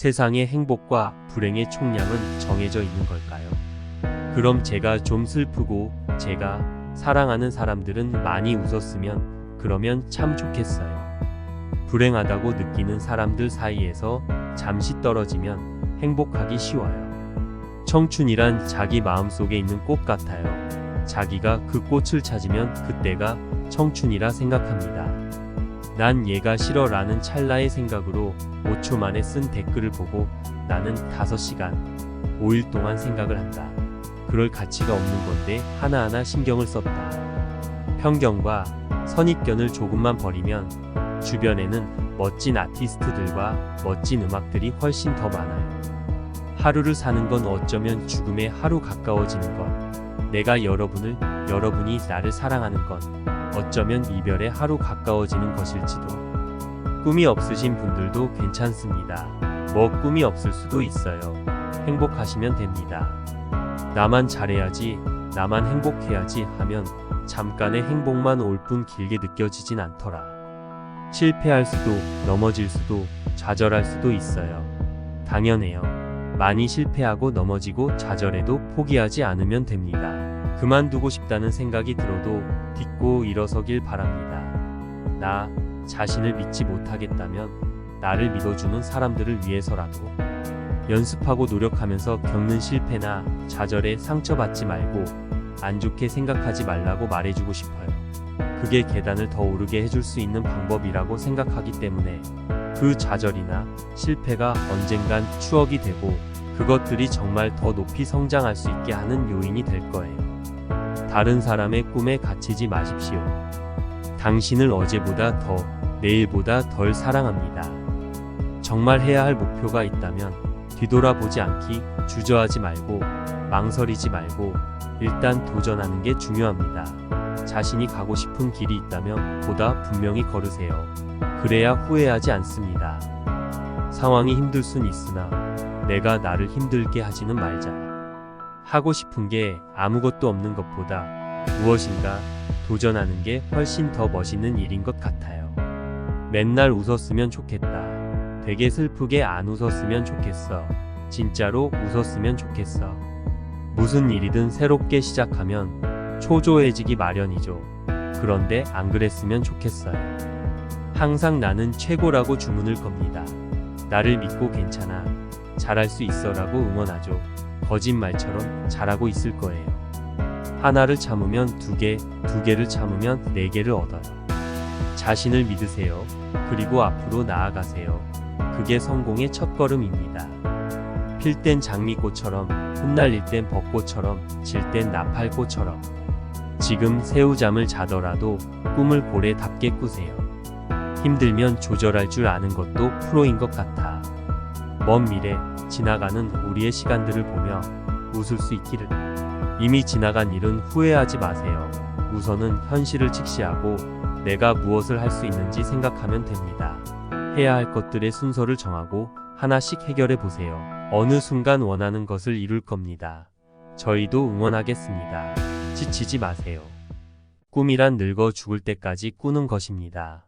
세상의 행복과 불행의 총량은 정해져 있는 걸까요? 그럼 제가 좀 슬프고 제가 사랑하는 사람들은 많이 웃었으면 그러면 참 좋겠어요. 불행하다고 느끼는 사람들 사이에서 잠시 떨어지면 행복하기 쉬워요. 청춘이란 자기 마음속에 있는 꽃 같아요. 자기가 그 꽃을 찾으면 그때가 청춘이라 생각합니다. 난 얘가 싫어 라는 찰나의 생각으로 5초 만에 쓴 댓글을 보고 나는 5시간, 5일 동안 생각을 한다. 그럴 가치가 없는 건데 하나하나 신경을 썼다. 편견과 선입견을 조금만 버리면 주변에는 멋진 아티스트들과 멋진 음악들이 훨씬 더 많아요. 하루를 사는 건 어쩌면 죽음에 하루 가까워지는 것. 내가 여러분을, 여러분이 나를 사랑하는 건 어쩌면 이별에 하루 가까워지는 것일지도. 꿈이 없으신 분들도 괜찮습니다. 뭐 꿈이 없을 수도 있어요. 행복하시면 됩니다. 나만 잘해야지, 나만 행복해야지 하면 잠깐의 행복만 올 뿐 길게 느껴지진 않더라. 실패할 수도, 넘어질 수도, 좌절할 수도 있어요. 당연해요. 많이 실패하고 넘어지고 좌절해도 포기하지 않으면 됩니다. 그만두고 싶다는 생각이 들어도 딛고 일어서길 바랍니다. 나 자신을 믿지 못하겠다면 나를 믿어주는 사람들을 위해서라도 연습하고 노력하면서 겪는 실패나 좌절에 상처받지 말고 안 좋게 생각하지 말라고 말해주고 싶어요. 그게 계단을 더 오르게 해줄 수 있는 방법이라고 생각하기 때문에 그 좌절이나 실패가 언젠간 추억이 되고 그것들이 정말 더 높이 성장할 수 있게 하는 요인이 될 거예요. 다른 사람의 꿈에 갇히지 마십시오. 당신을 어제보다 더, 내일보다 덜 사랑합니다. 정말 해야 할 목표가 있다면 뒤돌아보지 않기, 주저하지 말고, 망설이지 말고, 일단 도전하는 게 중요합니다. 자신이 가고 싶은 길이 있다면 보다 분명히 걸으세요. 그래야 후회하지 않습니다. 상황이 힘들 순 있으나 내가 나를 힘들게 하지는 말자. 하고 싶은 게 아무것도 없는 것보다 무엇인가 도전하는 게 훨씬 더 멋있는 일인 것 같아요. 맨날 웃었으면 좋겠다. 되게 슬프게 안 웃었으면 좋겠어. 진짜로 웃었으면 좋겠어. 무슨 일이든 새롭게 시작하면 초조해지기 마련이죠. 그런데 안 그랬으면 좋겠어요. 항상 나는 최고라고 주문을 겁니다. 나를 믿고 괜찮아. 잘할 수 있어라고 응원하죠. 거짓말처럼 잘하고 있을 거예요. 하나를 참으면 두 개, 두 개를 참으면 네 개를 얻어요. 자신을 믿으세요. 그리고 앞으로 나아가세요. 그게 성공의 첫 걸음입니다. 필 땐 장미꽃처럼, 흩날릴 땐 벚꽃처럼, 질 땐 나팔꽃처럼. 지금 새우잠을 자더라도 꿈을 고래답게 꾸세요. 힘들면 조절할 줄 아는 것도 프로인 것 같아. 먼 미래, 지나가는 우리의 시간들을 보며 웃을 수 있기를. 이미 지나간 일은 후회하지 마세요. 우선은 현실을 직시하고 내가 무엇을 할 수 있는지 생각하면 됩니다. 해야 할 것들의 순서를 정하고 하나씩 해결해 보세요. 어느 순간 원하는 것을 이룰 겁니다. 저희도 응원하겠습니다. 지치지 마세요. 꿈이란 늙어 죽을 때까지 꾸는 것입니다.